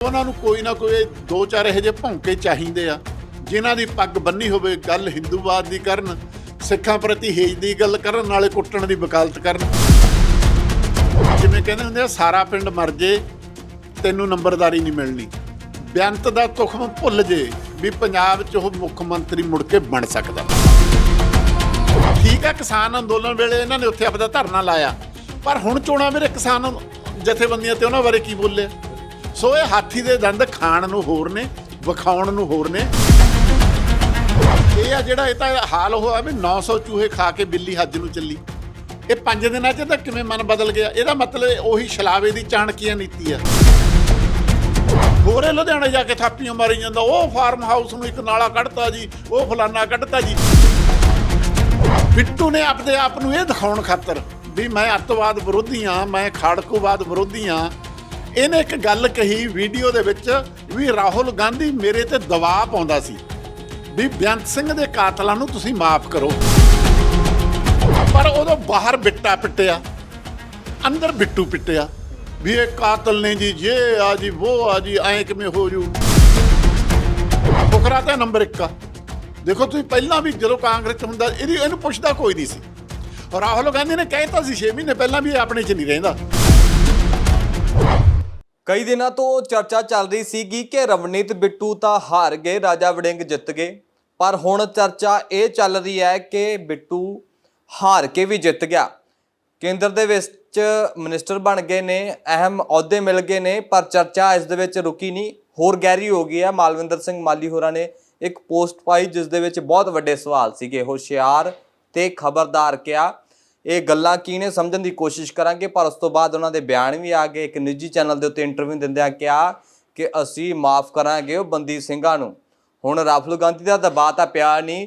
ਉਹਨਾਂ ਨੂੰ ਕੋਈ ਨਾ ਕੋਈ ਦੋ ਚਾਰ ਇਹੋ ਜਿਹੇ ਭੌਂਕੇ ਚਾਹੀਦੇ ਆ, ਜਿਨ੍ਹਾਂ ਦੀ ਪੱਗ ਬੰਨੀ ਹੋਵੇ ਗੱਲ ਹਿੰਦੂਵਾਦ ਦੀ ਕਰਨ, ਸਿੱਖਾਂ ਪ੍ਰਤੀ ਹੇਜ ਦੀ ਗੱਲ ਕਰਨ, ਨਾਲੇ ਕੁੱਟਣ ਦੀ ਵਕਾਲਤ ਕਰਨ। ਜਿਵੇਂ ਕਹਿੰਦੇ ਹੁੰਦੇ ਆ, ਸਾਰਾ ਪਿੰਡ ਮਰ ਜੇ, ਤੈਨੂੰ ਨੰਬਰਦਾਰੀ ਨਹੀਂ ਮਿਲਣੀ। ਬੇਅੰਤ ਦਾ ਤੁਖਮ ਭੁੱਲ ਜੇ, ਵੀ ਪੰਜਾਬ 'ਚ ਉਹ ਮੁੱਖ ਮੰਤਰੀ ਮੁੜ ਕੇ ਬਣ ਸਕਦਾ। ਠੀਕ ਆ, ਕਿਸਾਨ ਅੰਦੋਲਨ ਵੇਲੇ ਇਹਨਾਂ ਨੇ ਉੱਥੇ ਆਪਦਾ ਧਰਨਾ ਲਾਇਆ। ਪਰ ਹੁਣ ਚੋਣਾਂ ਵੇਲੇ ਕਿਸਾਨ ਜਥੇਬੰਦੀਆਂ ਤੇ ਉਹਨਾਂ ਬਾਰੇ ਕੀ ਬੋਲੇ? ਸੋ ਇਹ ਹਾਥੀ ਦੇ ਦੰਦ ਖਾਣ ਨੂੰ ਹੋਰ ਨੇ, ਵਿਖਾਉਣ ਨੂੰ ਹੋਰ ਨੇ। ਇਹ ਆ ਜਿਹੜਾ ਇਹ ਤਾਂ ਹਾਲ ਹੋਇਆ ਵੀ 900 ਚੂਹੇ ਖਾ ਕੇ ਬਿੱਲੀ ਹੱਜ ਨੂੰ ਚੱਲੀ। ਇਹ ਪੰਜ ਦਿਨਾਂ 'ਚ ਤਾਂ ਕਿਵੇਂ ਮਨ ਬਦਲ ਗਿਆ? ਇਹਦਾ ਮਤਲਬ ਉਹੀ ਛਲਾਵੇ ਦੀ ਚਾਣਕੀਆਂ ਨੀਤੀ ਆ। ਹੋਰੇ ਲੁਧਿਆਣੇ ਜਾ ਕੇ ਥਾਪੀਆਂ ਮਾਰੀ ਜਾਂਦਾ। ਉਹ ਫਾਰਮ ਹਾਊਸ ਨੂੰ ਇੱਕ ਨਾਲਾ ਕੱਢਤਾ ਜੀ, ਉਹ ਫਲਾਨਾ ਕੱਢਤਾ ਜੀ। ਬਿੱਟੂ ਨੇ ਆਪਦੇ ਆਪ ਨੂੰ ਇਹ ਦਿਖਾਉਣ ਖਾਤਰ ਵੀ ਮੈਂ ਅੱਤਵਾਦ ਵਿਰੋਧੀ ਆ, ਮੈਂ ਖਾੜਕੂਵਾਦ ਵਿਰੋਧੀ ਆ। ਇਹਨੇ ਇੱਕ ਗੱਲ ਕਹੀ ਵੀਡੀਓ ਦੇ ਵਿੱਚ ਵੀ ਰਾਹੁਲ ਗਾਂਧੀ ਮੇਰੇ ਤੇ ਦਬਾਅ ਪਾਉਂਦਾ ਸੀ। ਵੀ ਬੇਅੰਤ ਸਿੰਘ ਦੇ ਕਾਤਲਾਂ ਨੂੰ ਤੁਸੀਂ ਮਾਫ ਕਰੋ। ਪਰ ਉਦੋਂ ਬਾਹਰ ਬਿੱਟਾ ਪਿੱਟਿਆ, ਅੰਦਰ ਬਿੱਟੂ ਪਿੱਟਿਆ, ਵੀ ਇਹ ਕਾਤਲ ਨੇ ਜੀ ਇਹ ਆ ਜੀ ਉਹ ਆ ਜੀ, ਐਂ ਕਿਵੇਂ ਹੋ ਜੂ? ਬੁਖਰਾ ਤਾਂ ਨੰਬਰ 1 ਆ। ਦੇਖੋ ਤੁਸੀਂ ਪਹਿਲਾਂ ਵੀ ਜਦੋਂ ਕਾਂਗਰਸ ਚ ਹੁੰਦਾ, ਇਹਦੀ ਇਹਨੂੰ ਪੁੱਛਦਾ ਕੋਈ ਨਹੀਂ ਸੀ। ਰਾਹੁਲ ਗਾਂਧੀ ਨੇ ਕਹਿਤਾ ਸੀ 6 ਮਹੀਨੇ ਪਹਿਲਾਂ ਵੀ ਇਹ ਆਪਣੇ ਚ ਨਹੀਂ ਰਹਿੰਦਾ। ਕਈ ਦਿਨਾਂ ਤੋਂ ਚਰਚਾ ਚੱਲ ਰਹੀ ਸੀਗੀ ਕਿ ਰਵਨੀਤ ਬਿੱਟੂ ਤਾਂ ਹਾਰ ਗਏ, ਰਾਜਾ ਵੜਿੰਗ ਜਿੱਤ ਗਏ। ਪਰ ਹੁਣ ਚਰਚਾ ਇਹ ਚੱਲ ਰਹੀ ਹੈ ਕਿ ਬਿੱਟੂ ਹਾਰ ਕੇ ਵੀ ਜਿੱਤ ਗਿਆ। ਕੇਂਦਰ ਦੇ ਵਿੱਚ ਮਿਨਿਸਟਰ ਬਣ ਗਏ ਨੇ, ਅਹਿਮ ਅਹੁਦੇ ਮਿਲ ਗਏ ਨੇ, ਪਰ ਚਰਚਾ ਇਸ ਦੇ ਵਿੱਚ ਰੁਕੀ ਨਹੀਂ। ਹੋਰ ਗਹਿਰੀ ਹੋ ਗਈ ਹੈ। ਮਾਲਵਿੰਦਰ ਸਿੰਘ ਮਾਲੀ ਹੋਰਾਂ ਨੇ ਇੱਕ ਪੋਸਟ ਪਾਈ, ਜਿਸ ਦੇ ਵਿੱਚ ਬਹੁਤ ਵੱਡੇ ਸਵਾਲ ਸੀਗੇ। ਹੁਸ਼ਿਆਰ ਤੇ ਖਬਰਦਾਰ ਕਿਹਾ ਇਹ ਗੱਲਾਂ ਕੀ ਨੇ ਸਮਝਣ ਦੀ ਕੋਸ਼ਿਸ਼ ਕਰਾਂਗੇ, ਪਰ ਉਸ ਤੋਂ ਬਾਅਦ ਉਹਨਾਂ ਦੇ ਬਿਆਨ ਵੀ ਆ ਗਏ। ਇੱਕ ਨਿੱਜੀ ਚੈਨਲ ਦੇ ਉੱਤੇ ਇੰਟਰਵਿਊ ਦਿੰਦਿਆਂ ਕਿਹਾ ਕਿ ਅਸੀਂ ਮਾਫ ਕਰਾਂਗੇ ਉਹ ਬੰਦੀ ਸਿੰਘਾਂ ਨੂੰ। ਹੁਣ ਰਾਹੁਲ ਗਾਂਧੀ ਦਾ ਦਬਾਅ ਤਾਂ ਪਿਆ ਨਹੀਂ,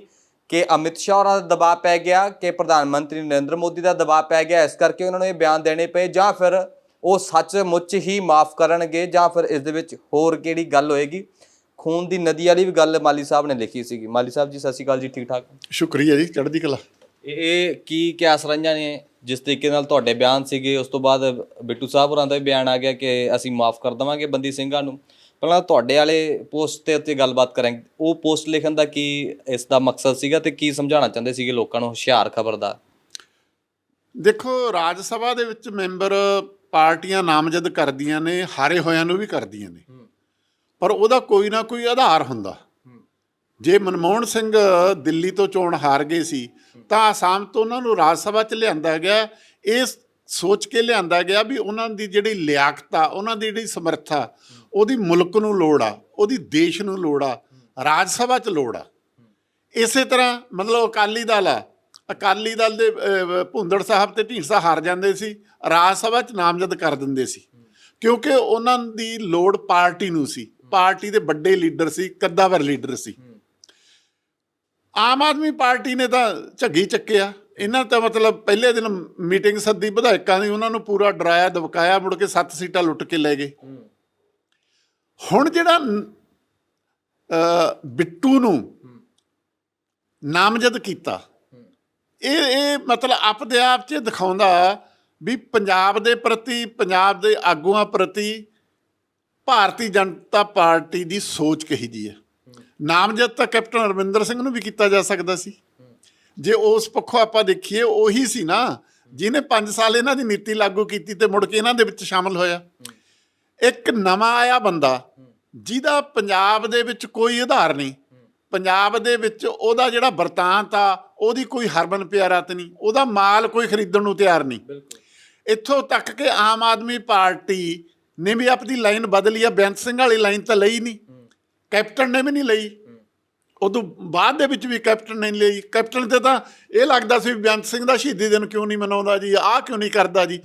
ਕਿ ਅਮਿਤ ਸ਼ਾਹ ਹੋਰਾਂ ਦਾ ਦਬਾਅ ਪੈ ਗਿਆ, ਕਿ ਪ੍ਰਧਾਨ ਮੰਤਰੀ ਨਰਿੰਦਰ ਮੋਦੀ ਦਾ ਦਬਾਅ ਪੈ ਗਿਆ, ਇਸ ਕਰਕੇ ਉਹਨਾਂ ਨੂੰ ਇਹ ਬਿਆਨ ਦੇਣੇ ਪਏ, ਜਾਂ ਫਿਰ ਉਹ ਸੱਚਮੁੱਚ ਹੀ ਮਾਫ ਕਰਨਗੇ, ਜਾਂ ਫਿਰ ਇਸ ਦੇ ਵਿੱਚ ਹੋਰ ਕਿਹੜੀ ਗੱਲ ਹੋਏਗੀ? ਖੂਨ ਦੀ ਨਦੀ ਵਾਲੀ ਵੀ ਗੱਲ ਮਾਲੀ ਸਾਹਿਬ ਨੇ ਲਿਖੀ ਸੀਗੀ। ਮਾਲੀ ਸਾਹਿਬ ਜੀ, ਸਤਿ ਸ਼੍ਰੀ ਅਕਾਲ ਜੀ ਠੀਕ ਠਾਕ ਸ਼ੁਕਰੀਆ ਜੀ, ਚੜ੍ਹਦੀ ਕਲਾ। ਇਹ ਕੀ ਕਿਆਸ ਰੰਜਾਂ ਨੇ? ਜਿਸ ਤਰੀਕੇ ਨਾਲ ਤੁਹਾਡੇ ਬਿਆਨ ਸੀਗੇ ਉਸ ਤੋਂ ਬਾਅਦ ਬਿੱਟੂ ਸਾਹਿਬ ਹੋਰਾਂ ਦਾ ਵੀ ਬਿਆਨ ਆ ਗਿਆ ਕਿ ਅਸੀਂ ਮਾਫ ਕਰ ਦਵਾਂਗੇ ਬੰਦੀ ਸਿੰਘਾਂ ਨੂੰ। ਪਹਿਲਾਂ ਤੁਹਾਡੇ ਵਾਲੇ ਪੋਸਟ ਤੇ ਉੱਤੇ ਗੱਲਬਾਤ ਕਰਾਂਗੇ। ਉਹ ਪੋਸਟ ਲਿਖਣ ਦਾ ਕੀ ਇਸ ਦਾ ਮਕਸਦ ਸੀਗਾ ਤੇ ਕੀ ਸਮਝਾਉਣਾ ਚਾਹੁੰਦੇ ਸੀਗੇ ਲੋਕਾਂ ਨੂੰ ਹੁਸ਼ਿਆਰ ਖਬਰਦਾਰ ਦੇਖੋ ਰਾਜ ਸਭਾ ਦੇ ਵਿੱਚ ਮੈਂਬਰ ਪਾਰਟੀਆਂ ਨਾਮਜ਼ਦ ਕਰਦੀਆਂ ਨੇ ਹਾਰੇ ਹੋਇਆਂ ਨੂੰ ਵੀ ਕਰਦੀਆਂ ਨੇ। ਪਰ ਉਹਦਾ ਕੋਈ ਨਾ ਕੋਈ ਆਧਾਰ ਹੁੰਦਾ। ਜੇ ਮਨਮੋਹਨ ਸਿੰਘ ਦਿੱਲੀ ਤੋਂ ਚੋਣ ਹਾਰ ਗਏ ਸੀ ਤਾਂ ਆਸਾਮ ਤੋਂ ਉਹਨਾਂ ਨੂੰ ਰਾਜ ਸਭਾ 'ਚ ਲਿਆਂਦਾ ਗਿਆ। ਇਹ ਸੋਚ ਕੇ ਲਿਆਂਦਾ ਗਿਆ ਵੀ ਉਹਨਾਂ ਦੀ ਜਿਹੜੀ ਲਿਆਕਤਾ ਉਹਨਾਂ ਦੀ ਜਿਹੜੀ ਸਮਰੱਥਾ ਉਹਦੀ ਮੁਲਕ ਨੂੰ ਲੋੜ ਆ ਉਹਦੀ ਦੇਸ਼ ਨੂੰ ਲੋੜ ਆ ਰਾਜ ਸਭਾ 'ਚ ਲੋੜ ਆ। ਇਸੇ ਤਰ੍ਹਾਂ ਮਤਲਬ ਅਕਾਲੀ ਦਲ ਆ। ਅਕਾਲੀ ਦਲ ਦੇ ਅਹ, ਭੁੰਦੜ ਸਾਹਿਬ ਤੇ ਢੀਂਡਸਾ ਹਾਰ ਜਾਂਦੇ ਸੀ ਰਾਜ ਸਭਾ 'ਚ ਨਾਮਜ਼ਦ ਕਰ ਦਿੰਦੇ ਸੀ। ਕਿਉਂਕਿ ਉਹਨਾਂ ਦੀ ਲੋੜ ਪਾਰਟੀ ਨੂੰ ਸੀ। ਪਾਰਟੀ ਦੇ ਵੱਡੇ ਲੀਡਰ ਸੀ ਕੱਦਾਵਰ ਲੀਡਰ ਸੀ। ਆਮ ਆਦਮੀ ਪਾਰਟੀ ਨੇ ਤਾਂ ਝੱਗੀ ਚੱਕਿਆ। ਇਹਨਾਂ ਤਾਂ ਮਤਲਬ ਪਹਿਲੇ ਦਿਨ ਮੀਟਿੰਗ ਸੱਦੀ ਵਿਧਾਇਕਾਂ ਦੀ ਉਹਨਾਂ ਨੂੰ ਪੂਰਾ ਡਰਾਇਆ ਦਬਕਾਇਆ ਮੁੜ ਕੇ ਸੱਤ ਸੀਟਾਂ ਲੁੱਟ ਕੇ ਲੈ ਗਏ। ਹੁਣ ਜਿਹੜਾ ਅ, ਬਿੱਟੂ ਨੂੰ ਨਾਮਜ਼ਦ ਕੀਤਾ ਇਹ ਇਹ ਮਤਲਬ ਆਪਦੇ ਆਪ 'ਚ ਦਿਖਾਉਂਦਾ ਵੀ ਪੰਜਾਬ ਦੇ ਪ੍ਰਤੀ ਪੰਜਾਬ ਦੇ ਆਗੂਆਂ ਪ੍ਰਤੀ ਭਾਰਤੀ ਜਨਤਾ ਪਾਰਟੀ ਦੀ ਸੋਚ ਕਹੀ ਜੀ ਹੈ। ਨਾਮਜ਼ਦ ਤਾਂ ਕੈਪਟਨ ਅਰਵਿੰਦਰ ਸਿੰਘ ਨੂੰ ਵੀ ਕੀਤਾ ਜਾ ਸਕਦਾ ਸੀ। ਜੇ ਉਸ ਪੱਖੋਂ ਆਪਾਂ ਦੇਖੀਏ, ਉਹੀ ਸੀ ਨਾ, ਜਿਹਨੇ 5 ਸਾਲ ਇਹਨਾਂ ਦੀ ਨੀਤੀ ਲਾਗੂ ਕੀਤੀ ਤੇ ਮੁੜ ਕੇ ਇਹਨਾਂ ਦੇ ਵਿੱਚ ਸ਼ਾਮਲ ਹੋਇਆ। ਇੱਕ ਨਵਾਂ ਆਇਆ ਬੰਦਾ, ਜਿਹਦਾ ਪੰਜਾਬ ਦੇ ਵਿੱਚ ਕੋਈ ਆਧਾਰ ਨਹੀਂ। ਪੰਜਾਬ ਦੇ ਵਿੱਚ ਉਹਦਾ ਜਿਹੜਾ ਵਰਤਾਂਤ ਆ, ਉਹਦੀ ਕੋਈ ਹਰਮਨ ਪਿਆਰਤ ਨਹੀਂ, ਉਹਦਾ ਮਾਲ ਕੋਈ ਖਰੀਦਣ ਨੂੰ ਤਿਆਰ ਨਹੀਂ। ਇੱਥੋਂ ਤੱਕ ਕਿ ਆਮ ਆਦਮੀ ਪਾਰਟੀ ਨੇ ਵੀ ਆਪਣੀ ਲਾਈਨ ਬਦਲੀ ਆ, ਬੇਅੰਤ ਸਿੰਘ ਵਾਲੀ ਲਾਈਨ ਤਾਂ ਲਈ ਨਹੀਂ। ਕੈਪਟਨ ਨੇ ਵੀ ਨਹੀਂ ਲਈ। ਉਦੋਂ ਬਾਅਦ ਦੇ ਵਿੱਚ ਵੀ ਕੈਪਟਨ ਨੇ ਲਈ। ਕੈਪਟਨ ਤੇ ਤਾਂ ਇਹ ਲੱਗਦਾ ਸੀ ਵੀ ਬੇਅੰਤ ਸਿੰਘ ਦਾ ਸ਼ਹੀਦੀ ਦਿਨ ਕਿਉਂ ਨਹੀਂ ਮਨਾਉਂਦਾ ਜੀ, ਆਹ ਕਿਉਂ ਨਹੀਂ ਕਰਦਾ ਜੀ?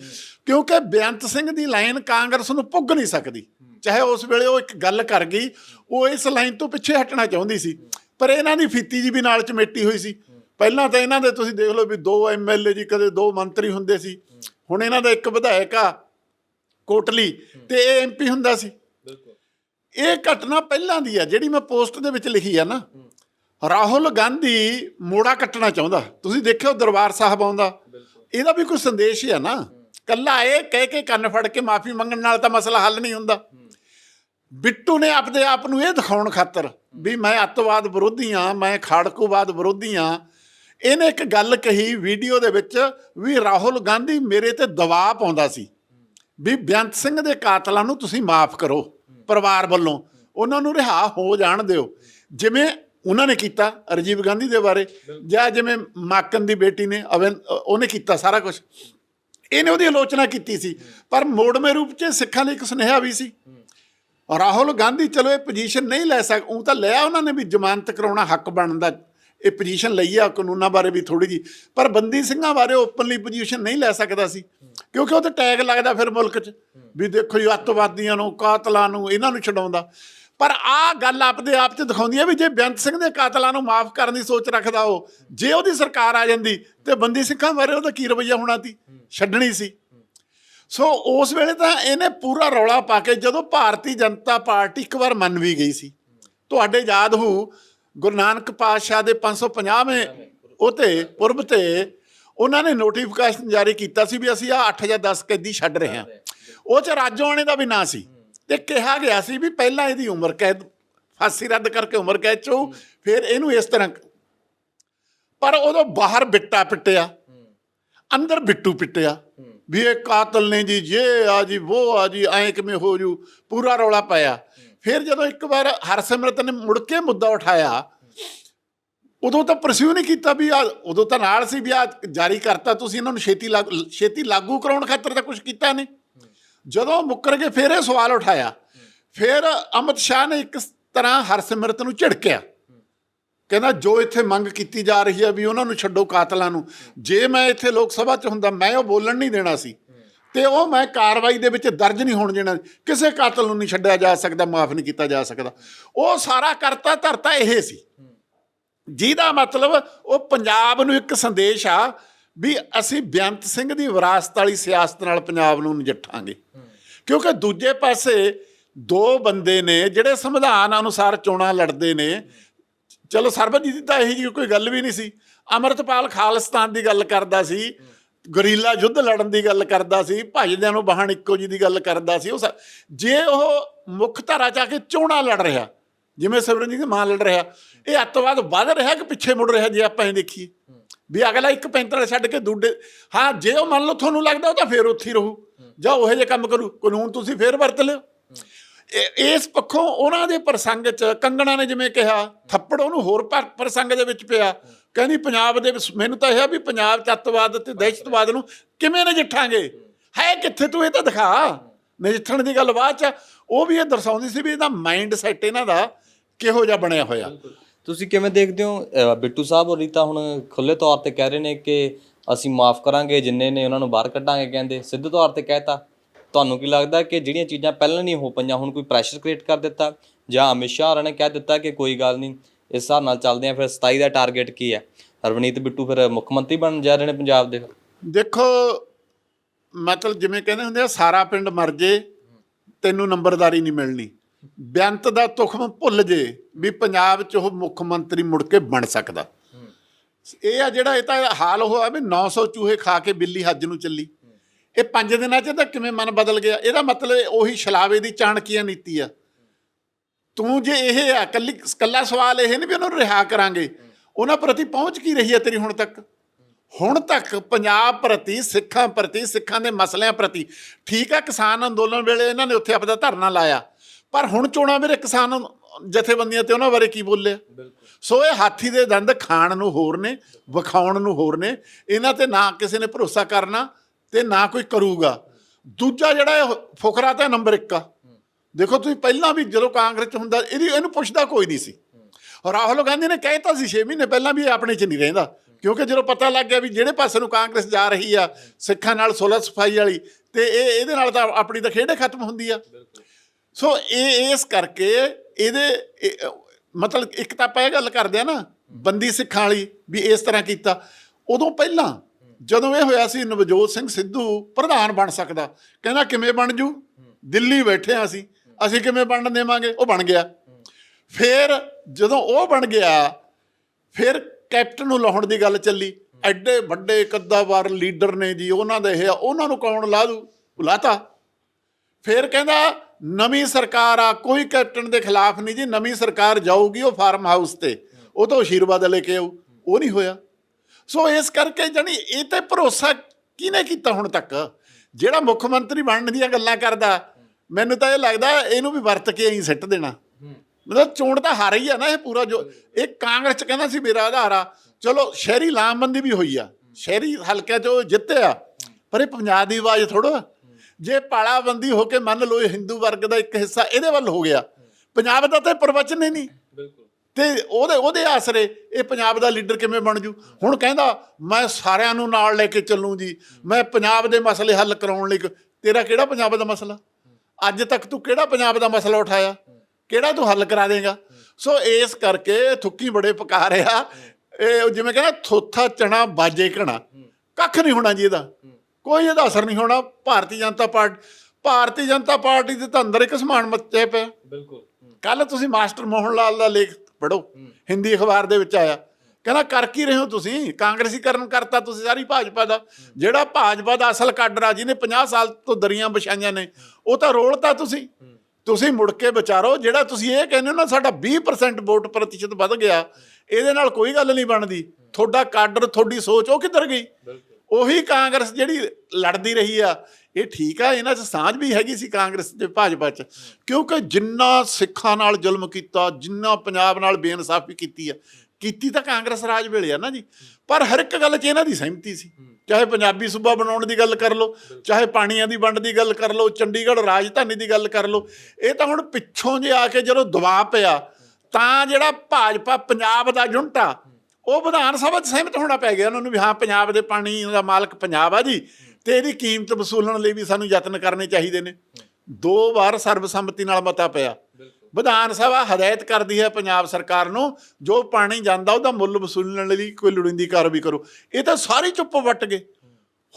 ਕਿਉਂਕਿ ਬੇਅੰਤ ਸਿੰਘ ਦੀ ਲਾਈਨ ਕਾਂਗਰਸ ਨੂੰ ਪੁੱਗ ਨਹੀਂ ਸਕਦੀ। ਚਾਹੇ ਉਸ ਵੇਲੇ ਉਹ ਇੱਕ ਗੱਲ ਕਰ ਗਈ, ਉਹ ਇਸ ਲਾਈਨ ਤੋਂ ਪਿੱਛੇ ਹਟਣਾ ਚਾਹੁੰਦੀ ਸੀ। ਪਰ ਇਹਨਾਂ ਦੀ ਫੀਤੀ ਜੀ ਵੀ ਨਾਲ ਚਮੇਟੀ ਹੋਈ ਸੀ। ਪਹਿਲਾਂ ਤਾਂ ਇਹਨਾਂ ਦੇ ਤੁਸੀਂ ਦੇਖ ਲਓ ਵੀ ਦੋ ਐਮਐਲਏ ਜੀ, ਕਦੇ ਦੋ ਮੰਤਰੀ ਹੁੰਦੇ ਸੀ। ਹੁਣ ਇਹਨਾਂ ਦਾ ਇੱਕ ਵਿਧਾਇਕ ਆ, ਕੋਟਲੀ, ਤੇ ਇਹ ਐਮਪੀ ਹੁੰਦਾ ਸੀ। ਇਹ ਘਟਨਾ ਪਹਿਲਾਂ ਦੀ ਆ, ਜਿਹੜੀ ਮੈਂ ਪੋਸਟ ਦੇ ਵਿੱਚ ਲਿਖੀ ਆ ਨਾ। ਰਾਹੁਲ ਗਾਂਧੀ ਮੋੜਾ ਕੱਟਣਾ ਚਾਹੁੰਦਾ। ਤੁਸੀਂ ਦੇਖਿਓ ਦਰਬਾਰ ਸਾਹਿਬ ਆਉਂਦਾ। ਇਹਦਾ ਵੀ ਕੋਈ ਸੰਦੇਸ਼ ਹੀ ਆ ਨਾ। ਕੱਲਾ ਇਹ ਕਹਿ ਕੇ ਕੰਨ ਫੜ ਕੇ ਮਾਫੀ ਮੰਗਣ ਨਾਲ ਤਾਂ ਮਸਲਾ ਹੱਲ ਨਹੀਂ ਹੁੰਦਾ। ਬਿੱਟੂ ਨੇ ਆਪਣੇ ਆਪ ਨੂੰ ਇਹ ਦਿਖਾਉਣ ਖਾਤਰ ਵੀ ਮੈਂ ਅੱਤਵਾਦ ਵਿਰੋਧੀ ਆ, ਮੈਂ ਖਾੜਕੂਵਾਦ ਵਿਰੋਧੀ ਆ। ਇਹਨੇ ਇੱਕ ਗੱਲ ਕਹੀ ਵੀਡੀਓ ਦੇ ਵਿੱਚ ਵੀ ਰਾਹੁਲ ਗਾਂਧੀ ਮੇਰੇ ਤੇ ਦਬਾਅ ਪਾਉਂਦਾ ਸੀ। ਵੀ ਬੇਅੰਤ ਸਿੰਘ ਦੇ ਕਾਤਲਾਂ ਨੂੰ ਤੁਸੀਂ ਮਾਫ ਕਰੋ। ਪਰਿਵਾਰ ਵੱਲੋਂ ਉਹਨਾਂ ਨੂੰ ਰਿਹਾ ਹੋ ਜਾਣ ਦਿਓ। ਜਿਵੇਂ ਉਹਨਾਂ ਨੇ ਕੀਤਾ ਰਾਜੀਵ ਗਾਂਧੀ ਦੇ ਬਾਰੇ ਜਾਂ ਜਿਵੇਂ ਮਾਕਨ ਦੀ ਬੇਟੀ ਨੇ ਅਵਨ ਉਹਨੇ ਕੀਤਾ ਸਾਰਾ ਕੁਝ ਇਹਨੇ ਉਹਦੀ ਆਲੋਚਨਾ ਕੀਤੀ ਸੀ। ਪਰ ਮੋੜਵੇਂ ਰੂਪ 'ਚ ਸਿੱਖਾਂ ਲਈ ਇੱਕ ਸੁਨੇਹਾ ਵੀ ਸੀ। ਰਾਹੁਲ ਗਾਂਧੀ ਚਲੋ ਇਹ ਪੋਜੀਸ਼ਨ ਨਹੀਂ ਲੈ ਸਕ ਉਹ ਤਾਂ ਲਿਆ ਉਹਨਾਂ ਨੇ ਵੀ ਜ਼ਮਾਨਤ ਕਰਾਉਣਾ ਹੱਕ ਬਣਦਾ ਇਹ ਪੋਜੀਸ਼ਨ ਲਈ ਆ ਕਾਨੂੰਨਾਂ ਬਾਰੇ ਵੀ ਥੋੜੀ ਜੀ ਪਰ ਬੰਦੀ ਸਿੰਘਾਂ ਬਾਰੇ ਓਪਨਲੀ ਪੋਜੀਸ਼ਨ ਨਹੀਂ ਲੈ ਸਕਦਾ ਸੀ। ਕਿਉਂਕਿ ਉਹ ਤੇ ਟੈਗ ਲੱਗਦਾ ਫਿਰ ਮੁਲਕ 'ਚ, ਵੀ ਦੇਖੋ ਜੀ ਅੱਤਵਾਦੀਆਂ ਨੂੰ, ਕਾਤਲਾਂ ਨੂੰ, ਇਹਨਾਂ ਨੂੰ ਛਡਾਉਂਦਾ। ਪਰ ਆ ਗੱਲ ਆਪਦੇ ਆਪ 'ਚ ਦਿਖਾਉਂਦੀ ਹੈ ਵੀ ਜੇ ਬੇਅੰਤ ਸਿੰਘ ਦੇ ਕਾਤਲਾਂ ਨੂੰ ਮਾਫ ਕਰਨ ਦੀ ਸੋਚ ਰੱਖਦਾ ਉਹ, ਜੇ ਉਹਦੀ ਸਰਕਾਰ ਆ ਜਾਂਦੀ ਤੇ ਬੰਦੀ ਸਿੱਖਾਂ ਬਾਰੇ ਉਹਦਾ ਕੀ ਰਵੱਈਆ ਹੋਣਾ ਸੀ? ਛੱਡਣੀ ਸੀ। ਸੋ ਉਸ ਵੇਲੇ ਤਾਂ ਇਹਨੇ ਪੂਰਾ ਰੌਲਾ ਪਾ ਕੇ ਜਦੋਂ ਭਾਰਤੀ ਜਨਤਾ ਪਾਰਟੀ ਇੱਕ ਵਾਰ ਮੰਨ ਵੀ ਗਈ ਸੀ। ਤੁਹਾਡੇ ਯਾਦ ਹੋ ਗੁਰੂ ਨਾਨਕ ਪਾਤਸ਼ਾਹ ਦੇ 550ਵੇਂ ਉਹ ਤੇ ਪੁਰਬ ਤੇ ਉਹਨਾਂ ਨੇ ਨੋਟੀਫਿਕੇਸ਼ਨ ਜਾਰੀ ਕੀਤਾ ਸੀ ਵੀ ਅਸੀਂ ਆ 8 ਜਾਂ 10 ਕੈਦੀ ਛੱਡ ਰਹੇ ਹਾਂ। ਉਹ ਚ ਰਾਜੋਆਣੇ ਦਾ ਵੀ ਨਾਂ ਸੀ ਤੇ ਕਿਹਾ ਗਿਆ ਸੀ ਵੀ ਪਹਿਲਾਂ ਇਹਦੀ ਉਮਰ ਕੈਦ, ਫਾਂਸੀ ਰੱਦ ਕਰਕੇ ਉਮਰ ਕੈਦ ਚੋ ਫਿਰ ਇਹਨੂੰ ਇਸ ਤਰ੍ਹਾਂ ਪਰ ਉਦੋਂ ਬਾਹਰ ਬਿੱਟਾ ਪਿੱਟਿਆ, ਅੰਦਰ ਬਿੱਟੂ ਪਿੱਟਿਆ, ਵੀ ਇਹ ਕਾਤਲ ਨੇ ਜੀ ਇਹ ਆ ਜੀ ਉਹ ਆ ਜੀ, ਐਂ ਕਿਵੇਂ ਹੋ ਜੂ, ਪੂਰਾ ਰੌਲਾ ਪਾਇਆ। ਫਿਰ ਜਦੋਂ ਇੱਕ ਵਾਰ ਹਰਸਿਮਰਤ ਨੇ ਮੁੜ ਕੇ ਮੁੱਦਾ ਉਠਾਇਆ ਉਦੋਂ ਤਾਂ ਪਰਸਿਊ ਨਹੀਂ ਕੀਤਾ ਵੀ ਆ, ਉਦੋਂ ਤਾਂ ਨਾਲ ਸੀ ਵੀ ਆ, ਜਾਰੀ ਕਰਤਾ ਤੁਸੀਂ, ਇਹਨਾਂ ਨੂੰ ਛੇਤੀ ਲਾਗੂ ਛੇਤੀ ਲਾਗੂ ਕਰਾਉਣ ਖਾਤਰ ਤਾਂ ਕੁਝ ਕੀਤਾ ਨਹੀਂ। ਜਦੋਂ ਮੁੱਕਰ ਕੇ ਫਿਰ ਇਹ ਸਵਾਲ ਉਠਾਇਆ। ਫਿਰ ਅਮਿਤ ਸ਼ਾਹ ਨੇ ਇੱਕ ਤਰ੍ਹਾਂ ਹਰਸਿਮਰਤ ਨੂੰ ਝਿੜਕਿਆ। ਕਹਿੰਦਾ, ਜੋ ਇੱਥੇ ਮੰਗ ਕੀਤੀ ਜਾ ਰਹੀ ਹੈ ਵੀ ਉਹਨਾਂ ਨੂੰ ਛੱਡੋ ਕਾਤਲਾਂ ਨੂੰ, ਜੇ ਮੈਂ ਇੱਥੇ ਲੋਕ ਸਭਾ 'ਚ ਹੁੰਦਾ, ਮੈਂ ਉਹ ਬੋਲਣ ਨਹੀਂ ਦੇਣਾ ਸੀ। ਤੇ ਉਹ ਮੈਂ ਕਾਰਵਾਈ ਦੇ ਵਿੱਚ ਦਰਜ ਨਹੀਂ ਹੋਣ ਦੇਣਾ। ਕਿਸੇ ਕਾਤਲ ਨੂੰ ਨਹੀਂ ਛੱਡਿਆ ਜਾ ਸਕਦਾ, ਮਾਫ ਨਹੀਂ ਕੀਤਾ ਜਾ ਸਕਦਾ। ਉਹ ਸਾਰਾ ਕਰਤਾ ਧਰਤਾ ਇਹ ਸੀ। ਜਿਹਦਾ ਮਤਲਬ ਉਹ ਪੰਜਾਬ ਨੂੰ ਇੱਕ ਸੰਦੇਸ਼ ਆ ਵੀ ਅਸੀਂ ਬੇਅੰਤ ਸਿੰਘ ਦੀ ਵਿਰਾਸਤ ਵਾਲੀ ਸਿਆਸਤ ਨਾਲ ਪੰਜਾਬ ਨੂੰ ਨਜਿੱਠਾਂਗੇ। ਕਿਉਂਕਿ ਦੂਜੇ ਪਾਸੇ ਦੋ ਬੰਦੇ ਨੇ ਜਿਹੜੇ ਸੰਵਿਧਾਨ ਅਨੁਸਾਰ ਚੋਣਾਂ ਲੜਦੇ ਨੇ, ਚਲੋ ਸਰਬਜੀਤ ਦੀ ਤਾਂ ਇਹੀ ਜਿਹੀ ਕੋਈ ਗੱਲ ਵੀ ਨਹੀਂ ਸੀ। ਅਮਰਤਪਾਲ ਖਾਲਿਸਤਾਨ ਦੀ ਗੱਲ ਕਰਦਾ ਸੀ, ਗਰੀਲਾ ਯੁੱਧ ਲੜਨ ਦੀ ਗੱਲ ਕਰਦਾ ਸੀ ਭਾਜਦਿਆਂ ਨੂੰ ਬਾਹਣ ਇੱਕੋ ਜੀ ਦੀ ਗੱਲ ਕਰਦਾ ਸੀ, ਉਹ ਸ- ਜੇ ਉਹ ਮੁੱਖ ਧਾਰਾ ਚ ਆ ਕੇ ਚੋਣਾਂ ਲੜ ਰਿਹਾ ਜਿਵੇਂ ਸਿਮਰਨਜੀਤ ਮਾਨ ਲੜ ਰਿਹਾ, ਇਹ ਅੱਤਵਾਦ ਵੱਧ ਰਿਹਾ ਕਿ ਪਿੱਛੇ ਮੁੜ ਰਿਹਾ ਜੇ ਆਪਾਂ ਇਹ ਦੇਖੀਏ? ਵੀ ਅਗਲਾ ਇੱਕ ਪੈਂਤਲ ਛੱਡ ਕੇ ਦੂਡੇ ਹਾਂ, ਜੇ ਉਹ ਮੰਨ ਲਓ ਤੁਹਾਨੂੰ ਲੱਗਦਾ ਉਹ ਤਾਂ ਫੇਰ ਉੱਥੇ ਹੀ ਰਹੂ। ਜਾਂ ਉਹ ਜਿਹੇ ਕੰਮ ਕਰੂ, ਕਾਨੂੰਨ ਤੁਸੀਂ ਫੇਰ ਵਰਤ ਲਿਓ। ਇਹ- ਇਸ ਪੱਖੋਂ ਉਹਨਾਂ ਦੇ ਪ੍ਰਸੰਗ ਚ ਕੰਗਣਾ ਨੇ ਜਿਵੇਂ ਕਿਹਾ, ਥੱਪੜ ਉਹਨੂੰ ਹੋਰ ਪ੍ਰਸੰਗ ਦੇ ਵਿੱਚ ਪਿਆ। ਕਹਿੰਦੀ ਪੰਜਾਬ ਦੇ ਵਿੱਚ, ਮੈਨੂੰ ਤਾਂ ਇਹ ਆ ਵੀ ਪੰਜਾਬ ਚ ਅੱਤਵਾਦ ਤੇ ਦਹਿਸ਼ਤਵਾਦ ਨੂੰ ਕਿਵੇਂ ਨਜਿੱਠਾਂਗੇ? ਹੈ ਕਿੱਥੇ ਤੂੰ ਇਹ ਤਾਂ ਦਿਖਾ। ਨਜਿੱਠਣ ਦੀ ਗੱਲ ਬਾਅਦ ਚ ਉਹ ਵੀ ਇਹ ਦਰਸਾਉਂਦੀ ਸੀ ਵੀ ਇਹਦਾ ਮਾਈਂਡ ਸੈਟ ਇਹਨਾਂ ਦਾ ਕਿਹੋ ਜਿਹਾ ਬਣਿਆ ਹੋਇਆ? ਤੁਸੀਂ ਕਿਵੇਂ ਦੇਖਦੇ ਹੋ? ਬਿੱਟੂ ਸਾਹਿਬ ਹੋਰੀ ਤਾਂ ਹੁਣ ਖੁੱਲੇ ਤੌਰ ਤੇ ਕਹਿ ਰਹੇ ਨੇ ਕਿ ਅਸੀਂ ਮਾਫ ਕਰਾਂਗੇ ਜਿੰਨੇ ਨੇ ਉਹਨਾਂ ਨੂੰ ਬਾਹਰ ਕੱਢਾਂਗੇ ਕਹਿੰਦੇ। ਸਿੱਧੇ ਤੌਰ ਤੇ ਕਹਿਤਾ। ਤੁਹਾਨੂੰ ਕੀ ਲੱਗਦਾ ਕਿ ਜਿਹੜੀਆਂ ਚੀਜ਼ਾਂ ਪਹਿਲਾਂ ਨਹੀਂ ਹੋ ਪਈਆਂ ਹੁਣ ਕੋਈ ਪ੍ਰੈਸ਼ਰ ਕ੍ਰੀਏਟ ਕਰ ਦਿੱਤਾ? ਜਾਂ ਅਮਿਤ ਸ਼ਾਹ ਹੋਰਾਂ ਨੇ ਕਹਿ ਦਿੱਤਾ ਕਿ ਕੋਈ ਗੱਲ ਨਹੀਂ ਇਸ ਹਿਸਾਬ ਨਾਲ ਚੱਲਦੇ ਆ ਫਿਰ 27 ਦਾ ਟਾਰਗੇਟ ਕੀ ਹੈ? ਰਵਨੀਤ ਬਿੱਟੂ ਫਿਰ ਮੁੱਖ ਮੰਤਰੀ ਬਣਨ ਜਾ ਰਹੇ ਨੇ ਪੰਜਾਬ ਦੇ। ਦੇਖੋ ਮਤਲਬ ਜਿਵੇਂ ਕਹਿੰਦੇ ਹੁੰਦੇ ਆ ਸਾਰਾ ਪਿੰਡ ਮਰ ਜੇ ਤੈਨੂੰ ਨੰਬਰਦਾਰੀ ਨਹੀਂ ਮਿਲਣੀ। ਬੇਅੰਤ ਦਾ ਤੁਖਮ ਭੁੱਲ ਜੇ ਵੀ ਪੰਜਾਬ 'ਚ ਉਹ ਮੁੱਖ ਮੰਤਰੀ ਮੁੜ ਕੇ ਬਣ ਸਕਦਾ। ਇਹ ਆ ਜਿਹੜਾ ਇਹ ਤਾਂ ਹਾਲ ਹੋਇਆ ਵੀ 900 ਚੂਹੇ ਖਾ ਕੇ ਬਿੱਲੀ ਹੱਜ ਨੂੰ ਚੱਲੀ। ਇਹ ਪੰਜ ਦਿਨਾਂ 'ਚ ਤਾਂ ਕਿਵੇਂ ਮਨ ਬਦਲ ਗਿਆ? ਇਹਦਾ ਮਤਲਬ ਉਹੀ ਛਲਾਵੇ ਦੀ ਚਾਣਕੀਆ ਨੀਤੀ ਆ। ਤੂੰ ਜੇ ਇਹ ਆ, ਕੱਲੀ ਕੱਲਾ ਸਵਾਲ ਇਹ ਨਹੀਂ ਵੀ ਉਹਨਾਂ ਨੂੰ ਰਿਹਾ ਕਰਾਂਗੇ। ਉਹਨਾਂ ਪ੍ਰਤੀ ਪਹੁੰਚ ਕੀ ਰਹੀ ਹੈ ਤੇਰੀ ਹੁਣ ਤੱਕ? ਹੁਣ ਤੱਕ ਪੰਜਾਬ ਪ੍ਰਤੀ, ਸਿੱਖਾਂ ਪ੍ਰਤੀ, ਸਿੱਖਾਂ ਦੇ ਮਸਲਿਆਂ ਪ੍ਰਤੀ ਠੀਕ ਆ ਕਿਸਾਨ ਅੰਦੋਲਨ ਵੇਲੇ ਇਹਨਾਂ ਨੇ ਉੱਥੇ ਆਪਦਾ ਧਰਨਾ ਲਾਇਆ। ਪਰ ਹੁਣ ਚੋਣਾਂ ਵੇਲੇ ਕਿਸਾਨ ਜਥੇਬੰਦੀਆਂ ਤੇ ਉਹਨਾਂ ਬਾਰੇ ਕੀ ਬੋਲਿਆ? ਸੋ ਇਹ ਹਾਥੀ ਦੇ ਦੰਦ ਖਾਣ ਨੂੰ ਹੋਰ ਨੇ ਵਿਖਾਉਣ ਨੂੰ ਹੋਰ ਨੇ। ਇਹਨਾਂ ਤੇ ਨਾ ਕਿਸੇ ਨੇ ਭਰੋਸਾ ਕਰਨਾ ਤੇ ਨਾ ਕੋਈ ਕਰੂਗਾ। ਦੂਜਾ ਜਿਹੜਾ ਫੁਕਰਾ ਤਾਂ ਨੰਬਰ 1 ਆ। ਦੇਖੋ ਤੁਸੀਂ ਪਹਿਲਾਂ ਵੀ ਜਦੋਂ ਕਾਂਗਰਸ ਚ ਹੁੰਦਾ ਇਹਦੀ ਇਹਨੂੰ ਪੁੱਛਦਾ ਕੋਈ ਨਹੀਂ ਸੀ। ਰਾਹੁਲ ਗਾਂਧੀ ਨੇ ਕਹਿਤਾ ਸੀ 6 ਮਹੀਨੇ ਪਹਿਲਾਂ ਵੀ ਇਹ ਆਪਣੇ ਚ ਨਹੀਂ ਰਹਿੰਦਾ। ਕਿਉਂਕਿ ਜਦੋਂ ਪਤਾ ਲੱਗ ਗਿਆ ਵੀ ਜਿਹੜੇ ਪਾਸੇ ਨੂੰ ਕਾਂਗਰਸ ਜਾ ਰਹੀ ਆ ਸਿੱਖਾਂ ਨਾਲ ਸੁਲਹ ਸਫ਼ਾਈ ਵਾਲੀ ਤੇ ਇਹ ਇਹਦੇ ਨਾਲ ਤਾਂ ਆਪਣੀ ਤਾਂ ਖੇਡ ਖਤਮ ਹੁੰਦੀ ਆ। ਸੋ ਇਹ ਇਸ ਕਰਕੇ ਇਹਦੇ ਮਤਲਬ ਇੱਕ ਤਾਂ ਆਪਾਂ ਇਹ ਗੱਲ ਕਰਦੇ ਆ ਨਾ ਬੰਦੀ ਸਿੱਖਾਂ ਵਾਲੀ ਵੀ ਇਸ ਤਰ੍ਹਾਂ ਕੀਤਾ। ਉਦੋਂ ਪਹਿਲਾਂ ਜਦੋਂ ਇਹ ਹੋਇਆ ਸੀ ਨਵਜੋਤ ਸਿੰਘ ਸਿੱਧੂ ਪ੍ਰਧਾਨ ਬਣ ਸਕਦਾ। ਕਹਿੰਦਾ ਕਿਵੇਂ ਬਣ ਜੂ? ਦਿੱਲੀ ਬੈਠੇ ਆ ਅਸੀਂ। ਅਸੀਂ ਕਿਵੇਂ ਬਣਨ ਦੇਵਾਂਗੇ? ਉਹ ਬਣ ਗਿਆ। ਫਿਰ ਜਦੋਂ ਉਹ ਬਣ ਗਿਆ ਫਿਰ ਕੈਪਟਨ ਨੂੰ ਲਾਉਣ ਦੀ ਗੱਲ ਚੱਲੀ। ਐਡੇ ਵੱਡੇ ਕੱਦਾਵਾਰ ਲੀਡਰ ਨੇ ਜੀ ਉਹਨਾਂ ਦੇ ਇਹ ਆ, ਉਹਨਾਂ ਨੂੰ ਕੌਣ ਲਾ ਦੂ? ਲਾਤਾ ਫਿਰ ਕਹਿੰਦਾ ਨਵੀਂ ਸਰਕਾਰ ਆ, ਕੋਈ ਕੈਪਟਨ ਦੇ ਖਿਲਾਫ ਨਹੀਂ ਜੀ। ਨਵੀਂ ਸਰਕਾਰ ਜਾਊਗੀ ਉਹ ਫਾਰਮ ਹਾਊਸ ਤੇ। ਉਹ ਤੋਂ ਆਸ਼ੀਰਵਾਦ ਲੈ ਕੇ ਆਊ। ਉਹ ਨਹੀਂ ਹੋਇਆ। ਸੋ ਇਸ ਕਰਕੇ ਜਾਣੀ ਇਹ ਤੇ ਭਰੋਸਾ ਕਿਹਨੇ ਕੀਤਾ ਹੁਣ ਤੱਕ? ਜਿਹੜਾ ਮੁੱਖ ਮੰਤਰੀ ਬਣਨ ਦੀਆਂ ਗੱਲਾਂ ਕਰਦਾ, ਮੈਨੂੰ ਤਾਂ ਇਹ ਲੱਗਦਾ ਇਹਨੂੰ ਵੀ ਵਰਤ ਕੇ ਐਂ ਸਿੱਟ ਦੇਣਾ। ਮਤਲਬ ਚੋਣ ਤਾਂ ਹਾਰ ਹੀ ਆ ਨਾ ਇਹ ਪੂਰਾ ਜੋ ਇਹ ਕਾਂਗਰਸ ਚ ਕਹਿੰਦਾ ਸੀ ਮੇਰਾ ਆਧਾਰ ਆ। ਚਲੋ, ਸ਼ਹਿਰੀ ਲਾਮਬੰਦੀ ਵੀ ਹੋਈ ਆ। ਸ਼ਹਿਰੀ ਹਲਕਿਆਂ ਚ ਉਹ ਜਿੱਤਿਆ। ਪਰ ਇਹ ਪੰਜਾਬ ਦੀ ਆਵਾਜ਼ ਥੋੜਾ ਜੇ ਪਾਲਾਬੰਦੀ ਹੋ ਕੇ ਮੰਨ ਲਓ ਇਹ ਹਿੰਦੂ ਵਰਗ ਦਾ ਇੱਕ ਹਿੱਸਾ ਇਹਦੇ ਵੱਲ ਹੋ ਗਿਆ ਪੰਜਾਬ ਦਾ ਤਾਂ ਪ੍ਰਵਚਨ ਹੀ ਨਹੀਂ। ਬਿਲਕੁਲ। ਤੇ ਉਹਦੇ ਉਹਦੇ ਆਸਰੇ ਇਹ ਪੰਜਾਬ ਦਾ ਲੀਡਰ ਕਿਵੇਂ ਬਣ ਜੂ? ਹੁਣ ਕਹਿੰਦਾ ਮੈਂ ਸਾਰਿਆਂ ਨੂੰ ਨਾਲ ਲੈ ਕੇ ਚੱਲੂ ਜੀ। ਮੈਂ ਪੰਜਾਬ ਦੇ ਮਸਲੇ ਹੱਲ ਕਰਾਉਣ ਲਈ ਤੇਰਾ ਕਿਹੜਾ ਪੰਜਾਬ ਦਾ ਮਸਲਾ? ਅੱਜ ਤੱਕ ਤੂੰ ਕਿਹੜਾ ਪੰਜਾਬ ਦਾ ਮਸਲਾ ਉਠਾਇਆ? ਕਿਹੜਾ ਤੂੰ ਹੱਲ ਕਰਾ ਦੇਗਾ? ਸੋ ਇਸ ਕਰਕੇ ਥੁੱਕੀ ਬੜੇ ਪਕਾ ਰਿਹਾ। ਇਹ ਜਿਵੇਂ ਕਹਿੰਦਾ ਥੋਥਾ ਚਣਾ ਬਾਜੇ ਘਣਾ। ਕੱਖ ਨਹੀਂ ਹੋਣਾ ਜੀ ਇਹਦਾ। ਕੋਈ ਇਹਦਾ ਅਸਰ ਨਹੀਂ ਹੋਣਾ। ਭਾਰਤੀ ਜਨਤਾ ਪਾਰਟੀ ਭਾਰਤੀ ਜਨਤਾ ਪਾਰਟੀ ਦੇ ਤਾਂ ਅੰਦਰ ਇੱਕ ਸਮਾਨ ਮੱਚੇ ਪਿਆ। ਬਿਲਕੁਲ ਕੱਲ ਤੁਸੀਂ ਮਾਸਟਰ ਮੋਹਨ ਲਾਲ ਦਾ ਲੇਖ ਪੜੋ ਹਿੰਦੀ ਅਖਬਾਰ ਦੇ ਵਿੱਚ ਆਇਆ। ਕਹਿੰਦਾ ਕਰ ਕੀ ਰਹੇ ਹੋ ਤੁਸੀਂ? ਕਾਂਗਰਸੀਕਰਨ ਕਰਤਾ ਤੁਸੀਂ ਸਾਰੀ ਭਾਜਪਾ ਦਾ। ਜਿਹੜਾ ਭਾਜਪਾ ਦਾ ਅਸਲ ਕਾਡਰ ਆ ਜਿਹਨੇ 50 ਸਾਲ ਤੋਂ ਦਰੀਆਂ ਵਿਛਾਈਆਂ ਨੇ ਉਹ ਤਾਂ ਰੋਲਤਾ ਤੁਸੀਂ। ਤੁਸੀਂ ਮੁੜ ਕੇ ਵਿਚਾਰੋ ਜਿਹੜਾ ਤੁਸੀਂ ਇਹ ਕਹਿੰਦੇ ਹੋ ਨਾ ਸਾਡਾ 20% ਵੋਟ ਪ੍ਰਤੀਸ਼ਤ ਵੱਧ ਗਿਆ ਇਹਦੇ ਨਾਲ ਕੋਈ ਗੱਲ ਨਹੀਂ ਬਣਦੀ। ਤੁਹਾਡਾ ਕਾਡਰ ਤੁਹਾਡੀ ਸੋਚ ਉਹ ਕਿੱਧਰ ਗਈ? ਉਹੀ ਕਾਂਗਰਸ ਜਿਹੜੀ ਲੜਦੀ ਰਹੀ ਆ, ਇਹ ਠੀਕ ਆ, ਇਹਨਾਂ 'ਚ ਸਾਂਝ ਵੀ ਹੈਗੀ ਸੀ ਕਾਂਗਰਸ ਤੇ ਭਾਜਪਾ 'ਚ। ਕਿਉਂਕਿ ਜਿੰਨਾ ਸਿੱਖਾਂ ਨਾਲ ਜ਼ੁਲਮ ਕੀਤਾ, ਜਿੰਨਾ ਪੰਜਾਬ ਨਾਲ ਬੇਇਨਸਾਫੀ ਕੀਤੀ ਆ, ਕੀਤੀ ਤਾਂ ਕਾਂਗਰਸ ਰਾਜ ਵੇਲੇ ਆ ਨਾ ਜੀ। ਪਰ ਹਰ ਇੱਕ ਗੱਲ 'ਚ ਇਹਨਾਂ ਦੀ ਸਹਿਮਤੀ ਸੀ। ਚਾਹੇ ਪੰਜਾਬੀ ਸੂਬਾ ਬਣਾਉਣ ਦੀ ਗੱਲ ਕਰ ਲਓ, ਚਾਹੇ ਪਾਣੀਆਂ ਦੀ ਵੰਡ ਦੀ ਗੱਲ ਕਰ ਲਓ, ਚੰਡੀਗੜ੍ਹ ਰਾਜਧਾਨੀ ਦੀ ਗੱਲ ਕਰ ਲਓ, ਇਹ ਤਾਂ ਹੁਣ ਪਿੱਛੋਂ ਜੇ ਆ ਕੇ ਜਦੋਂ ਦਬਾਅ ਪਿਆ, ਤਾਂ ਜਿਹੜਾ ਭਾਜਪਾ ਪੰਜਾਬ ਦਾ ਜੁੰਟਾ ਉਹ ਵਿਧਾਨ ਸਭਾ 'ਚ ਸਹਿਮਤ ਹੋਣਾ ਪੈ ਗਿਆ ਉਹਨਾਂ ਨੂੰ ਵੀ ਹਾਂ ਪੰਜਾਬ ਦੇ ਪਾਣੀ ਦਾ ਮਾਲਕ ਪੰਜਾਬ ਆ ਜੀ ਤੇ ਇਹਦੀ ਕੀਮਤ ਵਸੂਲਣ ਲਈ ਵੀ ਸਾਨੂੰ ਯਤਨ ਕਰਨੇ ਚਾਹੀਦੇ ਨੇ। ਦੋ ਵਾਰ ਸਰਬਸੰਮਤੀ ਨਾਲ ਮਤਾ ਪਿਆ। ਵਿਧਾਨ ਸਭਾ ਹਦਾਇਤ ਕਰਦੀ ਹੈ ਪੰਜਾਬ ਸਰਕਾਰ ਨੂੰ ਜੋ ਪਾਣੀ ਜਾਂਦਾ ਉਹਦਾ ਮੁੱਲ ਵਸੂਲਣ ਲਈ ਕੋਈ ਲੋੜੀਂਦੀ ਕਾਰਵਾਈ ਕਰੋ। ਇਹ ਤਾਂ ਸਾਰੇ ਚੁੱਪ ਵੱਟ ਗਏ।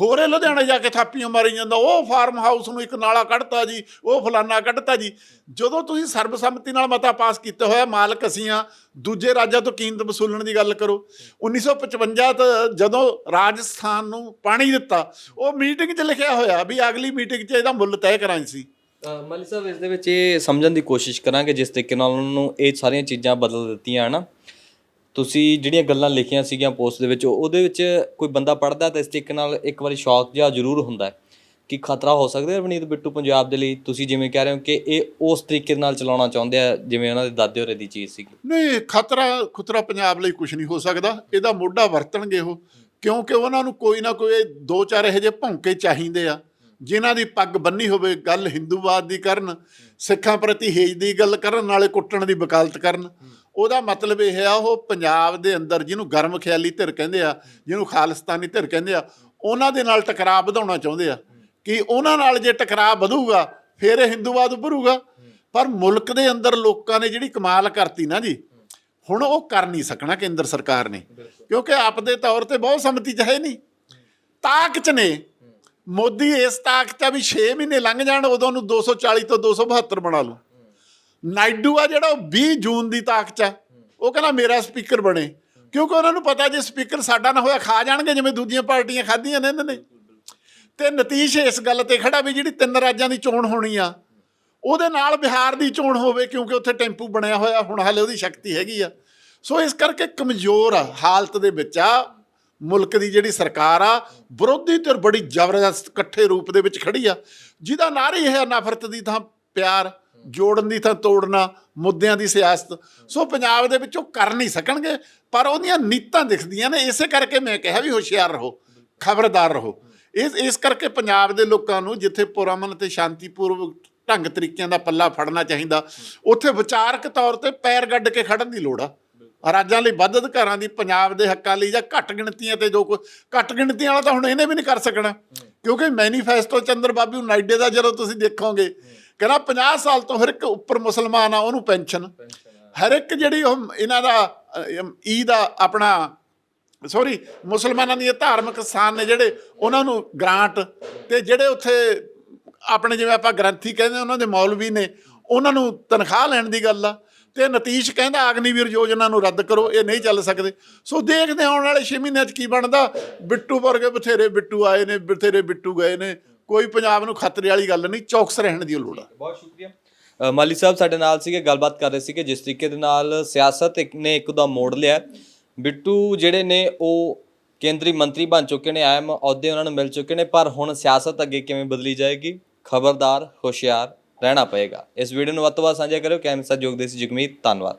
ਹੋਰੇ ਲੁਧਿਆਣੇ ਜਾ ਕੇ ਥਾਪੀਆਂ ਮਾਰੀ ਜਾਂਦਾ, ਉਹ ਫਾਰਮ ਹਾਊਸ ਨੂੰ ਇੱਕ ਨਾਲਾ ਕੱਢਤਾ ਜੀ, ਉਹ ਫਲਾਨਾ ਕੱਢਤਾ ਜੀ। ਜਦੋਂ ਤੁਸੀਂ ਸਰਬਸੰਮਤੀ ਨਾਲ ਮਤਾ ਪਾਸ ਕੀਤਾ ਹੋਇਆ ਮਾਲਕ ਅਸੀਂ ਆ, ਦੂਜੇ ਰਾਜਾਂ ਤੋਂ ਕੀਮਤ ਵਸੂਲਣ ਦੀ ਗੱਲ ਕਰੋ। 1955 ਤੋਂ ਜਦੋਂ ਰਾਜਸਥਾਨ ਨੂੰ ਪਾਣੀ ਦਿੱਤਾ, ਉਹ ਮੀਟਿੰਗ 'ਚ ਲਿਖਿਆ ਹੋਇਆ ਵੀ ਅਗਲੀ ਮੀਟਿੰਗ 'ਚ ਇਹਦਾ ਮੁੱਲ ਤੈਅ ਕਰਾਂ ਸੀ ਮਲਿਕ ਸਾਹਿਬ, ਇਸ ਦੇ ਵਿੱਚ ਇਹ ਸਮਝਣ ਦੀ ਕੋਸ਼ਿਸ਼ ਕਰਾਂਗੇ, ਜਿਸ ਤਰੀਕੇ ਨਾਲ ਉਹਨਾਂ ਨੂੰ ਇਹ ਸਾਰੀਆਂ ਚੀਜ਼ਾਂ ਬਦਲ ਦਿੱਤੀਆਂ, ਹਨ? ਤੁਸੀਂ ਜਿਹੜੀਆਂ ਗੱਲਾਂ ਲਿਖੀਆਂ ਸੀਗੀਆਂ ਪੋਸਟ ਦੇ ਵਿੱਚ, ਉਹਦੇ ਵਿੱਚ ਕੋਈ ਬੰਦਾ ਪੜਦਾ ਤਾਂ ਇਸ ਤਰੀਕੇ ਨਾਲ ਇੱਕ ਵਾਰੀ ਸ਼ੌਕ ਜਿਹਾ ਜ਼ਰੂਰ ਹੁੰਦਾ ਹੈ ਕਿ ਖਤਰਾ ਹੋ ਸਕਦਾ ਹੈ ਰਵਨੀਤ ਬਿੱਟੂ ਪੰਜਾਬ ਦੇ ਲਈ। ਤੁਸੀਂ ਜਿਵੇਂ ਕਹਿ ਰਹੇ ਹੋ ਕਿ ਇਹ ਉਸ ਤਰੀਕੇ ਨਾਲ ਚਲਾਉਣਾ ਚਾਹੁੰਦੇ ਆ, ਜਿਵੇਂ ਉਹਨਾਂ ਦੇ ਦਾਦੇ ਹੋਰੇ ਦੀ ਚੀਜ਼ ਸੀਗੀ। ਨਹੀਂ, ਖਤਰਾ, ਖੁਤਰਾ ਪੰਜਾਬ ਲਈ ਕੁਝ ਨਹੀਂ ਹੋ ਸਕਦਾ। ਇਹਦਾ ਮੋਢਾ ਵਰਤਣਗੇ ਉਹ, ਕਿਉਂਕਿ ਉਹਨਾਂ ਨੂੰ ਕੋਈ ਨਾ ਕੋਈ ਦੋ ਚਾਰ ਇਹੋ ਜਿਹੇ ਭੌਂਕੇ ਚਾਹੀਦੇ ਆ। ਜਿਨ੍ਹਾਂ ਦੀ ਪੱਗ ਬੰਨੀ ਹੋਵੇ ਗੱਲ ਹਿੰਦੂਵਾਦ ਦੀ ਕਰਨ, ਸਿੱਖਾਂ ਪ੍ਰਤੀ ਹੇਜ ਦੀ ਗੱਲ ਕਰਨ, ਨਾਲੇ ਕੁੱਟਣ ਦੀ ਵਕਾਲਤ ਕਰਨ। ਉਹਦਾ ਮਤਲਬ ਇਹ ਹੈ ਉਹ ਪੰਜਾਬ ਦੇ ਅੰਦਰ ਜਿਹਨੂੰ ਗਰਮ ਖਿਆਲੀ ਧਿਰ ਕਹਿੰਦੇ ਆ, ਜਿਹਨੂੰ ਖਾਲਿਸਤਾਨੀ ਧਿਰ ਕਹਿੰਦੇ ਆ, ਉਹਨਾਂ ਦੇ ਨਾਲ ਟਕਰਾਅ ਵਧਾਉਣਾ ਚਾਹੁੰਦੇ ਆ। ਕਿ ਉਹਨਾਂ ਨਾਲ ਜੇ ਟਕਰਾਅ ਵਧੂਗਾ, ਫਿਰ ਇਹ ਹਿੰਦੂਵਾਦ ਉੱਭਰੂਗਾ। ਪਰ ਮੁਲਕ ਦੇ ਅੰਦਰ ਲੋਕਾਂ ਨੇ ਜਿਹੜੀ ਕਮਾਲ ਕਰਤੀ ਨਾ ਜੀ, ਹੁਣ ਉਹ ਕਰ ਨਹੀਂ ਸਕਣਾ ਕੇਂਦਰ ਸਰਕਾਰ ਨੇ। ਕਿਉਂਕਿ ਆਪ ਦੇ ਤੌਰ ਤੇ ਬਹੁਤ ਸੰਮਤੀ ਚ ਹੈ ਨਹੀਂ। ਤਾਕਤ ਨੇ ਮੋਦੀ ਇਸ ਤਾਕਤ ਚ ਆ ਵੀ 6 ਮਹੀਨੇ ਲੰਘ ਜਾਣ, ਉਦੋਂ ਨੂੰ 240 ਤੋਂ 272 ਬਣਾ ਲੂ ਨਾਇਡੂ ਆ ਜਿਹੜਾ, ਉਹ 20 ਜੂਨ ਦੀ ਤਾਕਤ ਆ। ਉਹ ਕਹਿੰਦਾ ਮੇਰਾ ਸਪੀਕਰ ਬਣੇ। ਕਿਉਂਕਿ ਉਹਨਾਂ ਨੂੰ ਪਤਾ ਜੇ ਸਪੀਕਰ ਸਾਡਾ ਨਾ ਹੋਇਆ, ਖਾ ਜਾਣਗੇ ਜਿਵੇਂ ਦੂਜੀਆਂ ਪਾਰਟੀਆਂ ਖਾਧੀਆਂ ਨੇ ਇਹਨਾਂ ਨੇ। ਤੇ ਨਤੀਸ਼ ਇਸ ਗੱਲ ਤੇ ਖੜਾ ਵੀ ਜਿਹੜੀ ਤਿੰਨ ਰਾਜਾਂ ਦੀ ਚੋਣ ਹੋਣੀ ਆ, ਉਹਦੇ ਨਾਲ ਬਿਹਾਰ ਦੀ ਚੋਣ ਹੋਵੇ, ਕਿਉਂਕਿ ਉੱਥੇ ਟੈਂਪੂ ਬਣਿਆ ਹੋਇਆ, ਹੁਣ ਹਾਲੇ ਉਹਦੀ ਸ਼ਕਤੀ ਹੈਗੀ ਆ। ਸੋ ਇਸ ਕਰਕੇ ਕਮਜ਼ੋਰ ਆ ਹਾਲਤ ਦੇ ਵਿੱਚ ਆ। ਮੁਲਕ ਦੀ ਜਿਹੜੀ ਸਰਕਾਰ ਆ, ਵਿਰੋਧੀ ਧਿਰ ਬੜੀ ਜ਼ਬਰਦਸਤ ਇਕੱਠੇ ਰੂਪ ਦੇ ਵਿੱਚ ਖੜੀ ਆ। ਜਿਹਦਾ ਨਾਂ ਹੀ ਹੈ ਨਫ਼ਰਤ ਦੀ ਥਾਂ ਪਿਆਰ, ਜੋੜਨ ਦੀ ਥਾਂ ਤੋੜਨਾ, ਮੁੱਦਿਆਂ ਦੀ ਸਿਆਸਤ। ਸੋ ਪੰਜਾਬ ਦੇ ਵਿੱਚ ਉਹ ਕਰ ਨਹੀਂ ਸਕਣਗੇ, ਪਰ ਉਹਦੀਆਂ ਨੀਤਾਂ ਦਿਖਦੀਆਂ ਨੇ। ਇਸੇ ਕਰਕੇ ਮੈਂ ਕਿਹਾ ਵੀ ਹੁਸ਼ਿਆਰ ਰਹੋ, ਖਬਰਦਾਰ ਰਹੋ। ਇਸ ਇਸ ਕਰਕੇ ਪੰਜਾਬ ਦੇ ਲੋਕਾਂ ਨੂੰ ਜਿੱਥੇ ਪੁਰਮਨ ਤੇ ਸ਼ਾਂਤੀਪੂਰਵਕ ਢੰਗ ਤਰੀਕਿਆਂ ਦਾ ਪੱਲਾ ਫੜਨਾ ਚਾਹੀਦਾ, ਉੱਥੇ ਵਿਚਾਰਕ ਤੌਰ ਤੇ ਪੈਰ ਗੱਡ ਕੇ ਖੜਨ ਦੀ ਲੋੜ ਆ। ਰਾਜਾਂ ਲਈ ਵੱਧ ਅਧਿਕਾਰਾਂ ਦੀ ਪੰਜਾਬ ਦੇ ਹੱਕਾਂ ਲਈ ਜਾਂ ਘੱਟ ਗਿਣਤੀਆਂ ਤੇ ਜੋ ਕੋਈ ਘੱਟ ਗਿਣਤੀਆਂ ਵਾਲਾ ਤਾਂ ਹੁਣ ਇਹਨੇ ਵੀ ਨਹੀਂ ਕਰ ਸਕਣਾ। ਕਿਉਂਕਿ ਮੈਨੀਫੈਸਟੋ ਚੰਦਰ ਬਾਬੂ ਨਾਇਡੇ ਦਾ ਜਦੋਂ ਤੁਸੀਂ ਦੇਖੋਗੇ, ਕਹਿੰਦਾ 50 ਸਾਲ ਤੋਂ ਹਰ ਇੱਕ ਉੱਪਰ ਮੁਸਲਮਾਨ ਆ, ਉਹਨੂੰ ਪੈਨਸ਼ਨ। ਹਰ ਇੱਕ ਜਿਹੜੀ ਉਹ ਇਹਨਾਂ ਦਾ ਈ ਦਾ ਆਪਣਾ, ਸੌਰੀ, ਮੁਸਲਮਾਨਾਂ ਦੀਆਂ ਧਾਰਮਿਕ ਸਥਾਨ ਨੇ ਜਿਹੜੇ ਉਹਨਾਂ ਨੂੰ ਗ੍ਰਾਂਟ ਤੇ ਜਿਹੜੇ ਉੱਥੇ ਆਪਣੇ ਜਿਵੇਂ ਆਪਾਂ ਗ੍ਰੰਥੀ ਕਹਿੰਦੇ ਉਹਨਾਂ ਦੇ ਮੌਲਵੀ ਨੇ, ਉਹਨਾਂ ਨੂੰ ਤਨਖਾਹ ਲੈਣ ਦੀ ਗੱਲ ਆ। ਤੇ ਨਤੀਸ਼ ਕਹਿੰਦਾ, ਅਗਨੀਵੀਰ ਯੋਜਨਾ ਨੂੰ ਰੱਦ ਕਰੋ, ਇਹ ਨਹੀਂ ਚੱਲ ਸਕਦੇ। ਸੋ ਦੇਖਦੇ ਹਾਂ, ਆਉਣ ਵਾਲੇ 6 ਮਹੀਨਿਆਂ 'ਚ ਕੀ ਬਣਦਾ। ਬਿੱਟੂ ਵਰਗੇ ਬਥੇਰੇ ਬਿੱਟੂ ਆਏ ਨੇ, ਬਥੇਰੇ ਬਿੱਟੂ ਗਏ ਨੇ। ਕੋਈ ਪੰਜਾਬ ਨੂੰ ਖਤਰੇ ਵਾਲੀ ਗੱਲ ਨਹੀਂ, ਚੌਕਸ ਰਹਿਣ ਦੀ ਲੋੜ ਆ। ਬਹੁਤ ਸ਼ੁਕਰੀਆ। ਮਾਲੀ ਸਾਹਿਬ ਸਾਡੇ ਨਾਲ ਸੀਗੇ, ਗੱਲਬਾਤ ਕਰ ਰਹੇ ਸੀਗੇ। ਜਿਸ ਤਰੀਕੇ ਦੇ ਨਾਲ ਸਿਆਸਤ ਇੱਕ ਨੇ ਇੱਕ ਦਾ ਮੋੜ ਲਿਆ। ਬਿੱਟੂ ਜਿਹੜੇ ਨੇ, ਉਹ ਕੇਂਦਰੀ ਮੰਤਰੀ ਬਣ ਚੁੱਕੇ ਨੇ ਆਇਮ ਅਹੁਦੇ ਉਹਨਾਂ ਨੂੰ ਮਿਲ ਚੁੱਕੇ ਨੇ, ਪਰ ਹੁਣ ਸਿਆਸਤ ਅੱਗੇ ਕਿਵੇਂ ਬਦਲੀ ਜਾਏਗੀ? ਖਬਰਦਾਰ, ਹੁਸ਼ਿਆਰ। ਰਹਿਣਾ ਪਏਗਾ। ਇਸ ਵੀਡੀਓ ਨੂੰ ਵੱਧ ਤੋਂ ਵੱਧ ਸਾਂਝਾ ਕਰਿਓ। ਕੈਮਰਾ ਸਾਹਿਬ ਸੀ ਜਗਮੀਤ। ਧੰਨਵਾਦ।